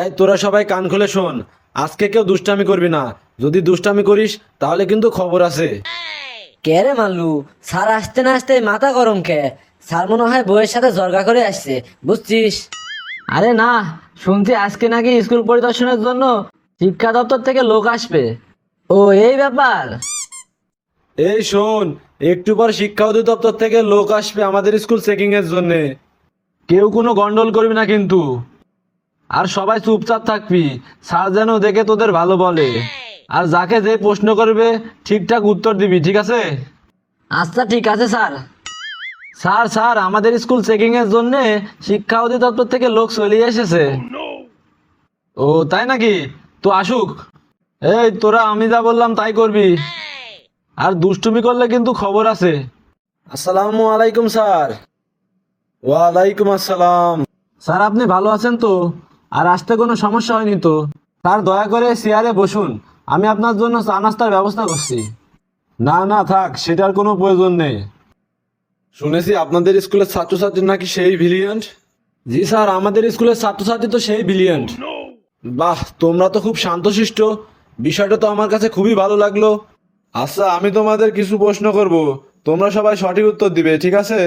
এই তোরা সবাই কান খুলে শোন। আজকে কেউ দুষ্টামি করবি না। যদি দুষ্টামি করিস তাহলে কিন্তু খবর আছে। কে রে মাল্লু? স্যার আসতে না আসতে মাথা গরম কে? স্যার মনে হয় বইয়ের সাথে জর্গা করে আসছে বুঝছিস? আরে না শুনছি আজকে নাকি স্কুল পরিদর্শনের জন্য শিক্ষা দপ্তর থেকে লোক আসবে। ও এই ব্যাপার? এই শোন একটু পর শিক্ষা অধিদপ্তর থেকে লোক আসবে আমাদের স্কুল চেকিং এর জন্য। কেউ কোনো গন্ডল করবি না কিন্তু। আর সবাই চুপচাপ থাকবি। স্যার যেন দেখে তোদের ভালো বলে। আর যাকে যে প্রশ্ন করবে ঠিকঠাক উত্তর দিবি ঠিক আছে? আচ্ছা ঠিক আছে স্যার। স্যার স্যার আমাদের স্কুল চেকিং এর জন্য শিক্ষা অধিদপ্তর থেকে লোক চলে এসেছে। ও তাই নাকি? তো আসুক। এই তোরা আমি যা বললাম তাই করবি। আর দুষ্টুমি করলে কিন্তু খবর আছে। আসসালামু আলাইকুম স্যার। ওয়ালাইকুম আসসালাম। স্যার আপনি ভালো আছেন তো? আর আসতে কোনো সমস্যা হয়নি তো? স্যার দয়া করে চেয়ারে বসুন। আমি আপনার জন্য চা নাস্তার ব্যবস্থা করছি। না না থাক সেটার কোনো প্রয়োজন নেই। শুনেছি আপনাদের স্কুলের ছাত্রছাত্রী নাকি সেই ভিলিয়েন্ট জি স্যার আমাদের স্কুলের ছাত্রছাত্রী তো সেই ভিলিয়েন্ট বাহ তোমরা তো খুব শান্তশিষ্ট। বিষয়টা তো আমার কাছে খুবই ভালো লাগল। আচ্ছা আমি তোমাদের কিছু প্রশ্ন করব। তোমরা সবাই সঠিক উত্তর দিবে ঠিক আছে?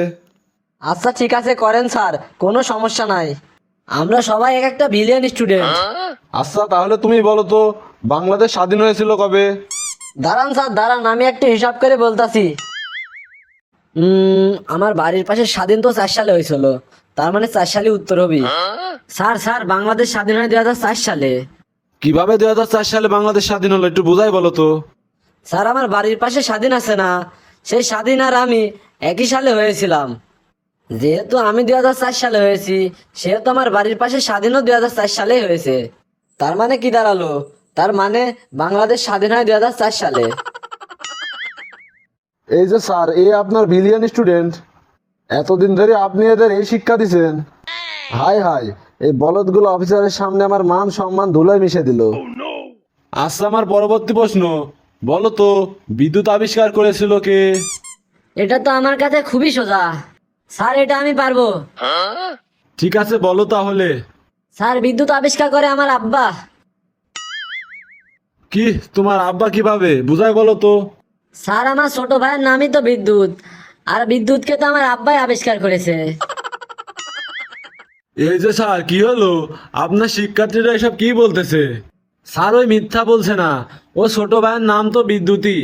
আচ্ছা ঠিক আছে করেন স্যার। কোনো সমস্যা নাই। আমরা সবাই এক একটা বিলিয়ন স্টুডেন্ট আচ্ছা তাহলে তুমি বলো তো বাংলাদেশ স্বাধীন হয়েছিল কবে? দাঁড়ান স্যার দাঁড়ান আমি একটা হিসাব করে বলতাছি। আমার বাড়ির পাশে স্বাধীন তো চার সালে হয়েছিল। তার মানে চার সালে উত্তর হবে। স্যার স্যার বাংলাদেশ স্বাধীন হয় দুই হাজার চার সালে। কীভাবে দুই হাজার চার সালে বাংলাদেশ স্বাধীন হলো একটু বোঝাই বলো তো? স্যার আমার বাড়ির পাশে স্বাধীন আছে না। সেই স্বাধীন আর আমি একই সালে হয়েছিলাম। যেহেতু আমি দুই হাজার চার সালে হয়েছি সেহেতু আমার বাড়ির পাশে স্বাধীনও দুই হাজার চার সালেই হয়েছে। তার মানে কি দাঁড়াল? তার মানে বাংলাদেশ স্বাধীন হয় দুই হাজার চার সালে। এই যে স্যার এই আপনার ভিলিয়ান স্টুডেন্ট। এতদিন ধরে আপনি এদের এই শিক্ষা দিছেন। হাই হাই এই বলদগুলো অফিসারের সামনে আমার মান সম্মান ধুলোয় মিশে দিল। আচ্ছা আমার পরবর্তী প্রশ্ন। বলো তো বিদ্যুৎ আবিষ্কার করেছিল কে? এটা তো আমার কাছে খুবই সোজা। স্যার এটা আমি পারব। ঠিক আছে বলো তাহলে। স্যার বিদ্যুৎ আবিষ্কার করে আমার আব্বা। কি তোমার আব্বা কীভাবে? বুঝাই বলো তো। স্যার আমার ছোট ভাইয়ের নামই তো বিদ্যুৎ। আর বিদ্যুৎকে তো আমার আব্বাই আবিষ্কার করেছে। এই যে স্যার কি হলো? আপনার শিক্ষার্থীরা এসব কি বলতেছে? স্যার ওই মিথ্যা বলছে না। ও ছোট ভাইয়ের নাম তো বিদ্যুৎই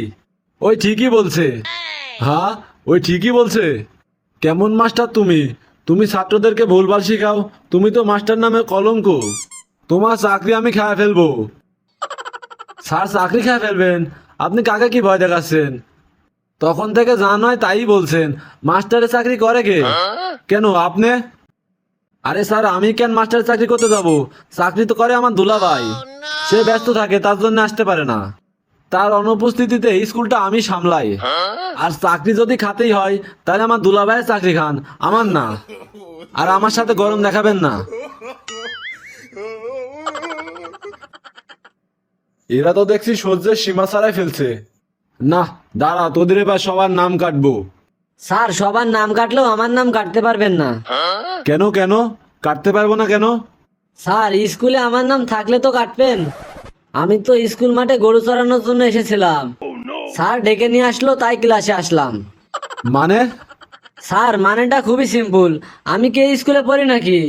ওই ঠিকই বলছে। হ্যাঁ ওই ঠিকই বলছে। কেমন মাস্টার তুমি? তুমি ছাত্রদেরকে ভুলভাল শেখাও। তুমি তো মাস্টার নামে কলঙ্ক। তোমার চাকরি আমি খেয়ে ফেলব। স্যার, চাকরি খেয়ে ফেলবেন? আপনি কাকে কি ভয় দেখাচ্ছেন? তখন থেকে যা নয় তাই বলছেন। মাস্টারের চাকরি করে কে? কেন, আপনি? আরে স্যার, আমি কেন মাস্টারের চাকরি করতে যাব? চাকরি তো করে আমার দুলাভাই। সে ব্যস্ত থাকে, তার জন্য আসতে পারে না। তার অনুপস্থিতিতে স্কুলটা আমি সামলাই। আর চাকরি যদি খাতেই হয় তাহলে আমার দুলাভাইয়ের চাকরি খান আমার না। আর আমার সাথে গরম দেখাবেন না। এরা তো দেখছি সহ্যের সীমা ছাড়াই ফেলছে। না দাঁড়া তোদের এবার সবার নাম কাটবো। স্যার সবার নাম কাটলেও আমার নাম কাটতে পারবেন না। কেন কেন? কাটতে পারব না কেন? স্যার স্কুলে আমার নাম থাকলে তো কাটবেন। আমি তো স্কুল মাঠে গরু চড়ানোর জন্য এসেছিলাম। স্যার ডেকে নিয়ে আসলো তাই ক্লাসে আসলাম। মানে? স্যার মানেটা খুবই সিম্পল আমি কি এই স্কুলে পড়ি নাকি?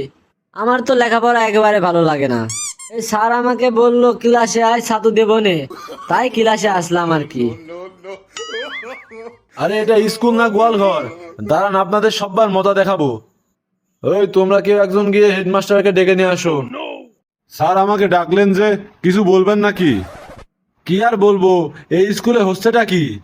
আমার তো লেখাপড়া একেবারে ভালো লাগে না। এই স্যার আমাকে বলল ক্লাসে আয় ছাতু দেবো নে। তাই ক্লাসে আসলাম আর কি। আরে এটা স্কুল না গোয়াল ঘর দাঁড়ান আপনাদের সবার মজা দেখাবো। ওই তোমরা কেউ একজন গিয়ে হেডমাস্টারকে ডেকে নিয়ে আসো স্যার আমাকে ডাকলেন যে কিছু বলবেন নাকি? কি আর বলব? এই স্কুলে হচ্ছেটা কি?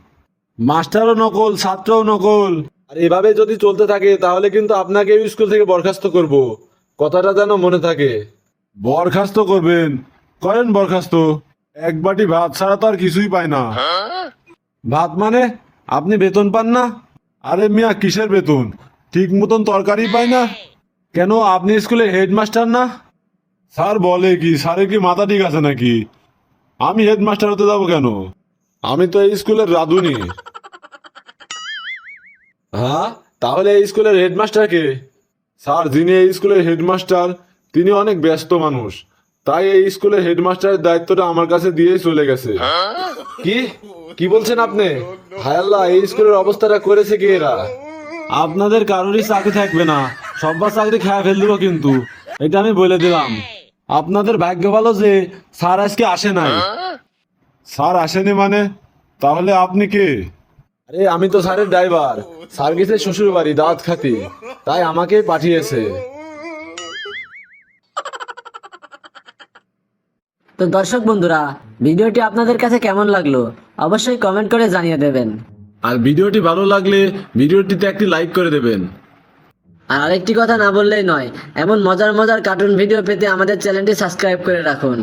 মাস্টারও নকল, ছাত্রও নকল। আর এভাবে যদি চলতে থাকে, তাহলে কিন্তু আপনাকে এই স্কুল থেকে বরখাস্ত করব। কথাটা যেন মনে থাকে। বরখাস্ত করবেন? করেন বরখাস্ত। এক বাটি ভাত ছাড়া তো আর কিছুই পায় না। ভাত মানে? আপনি বেতন পান না? আরে মিয়া, কিসের বেতন? ঠিক মতন তরকারি পায় না? কেন, আপনি স্কুলে হেডমাস্টার না? স্যার বলে কি? স্যারের কি মাথা ঠিক আছে নাকি? আমি হেডমাস্টার হতে যাব কেন? আমি তো এই স্কুলের রাধুনি। হ্যাঁ? তাহলে এই স্কুলের হেডমাস্টার কে? স্যার, যিনি এই স্কুলের হেডমাস্টার, তিনি অনেক ব্যস্ত মানুষ। তাই এই স্কুলের হেডমাস্টারের দায়িত্বটা আমার কাছে দিয়েই চলে গেছে। কি? কি বলছেন আপনি? হায় আল্লাহ, এই স্কুলের অবস্থাটা করেছে কি এরা? আপনাদের কারোরই চাকরি থাকবে না। সব্বার চাকরি খেয়ে ফেল দিব কিন্তু। এটা আমি বলে দিলাম। আপনাদের ভাগ্য ভালো যে স্যার আজকে আসে নাই। স্যার আসেনি মানে? তাহলে আপনি কে? আরে আমি তো স্যারের ড্রাইভার। স্যার গেছে শ্বশুর বাড়ি দাওয়াত খাতি। তাই আমাকে পাঠিয়েছে। তো দর্শক বন্ধুরা ভিডিওটি আপনাদের কাছে কেমন লাগল অবশ্যই কমেন্ট করে জানিয়ে দেবেন। আর ভিডিওটি ভালো লাগলে ভিডিওটিতে একটি লাইক করে দেবেন। আর আরেকটি কথা না বললেই নয়, এমন মজার মজার কার্টুন ভিডিও পেতে আমাদের চ্যানেলটি সাবস্ক্রাইব করে রাখুন।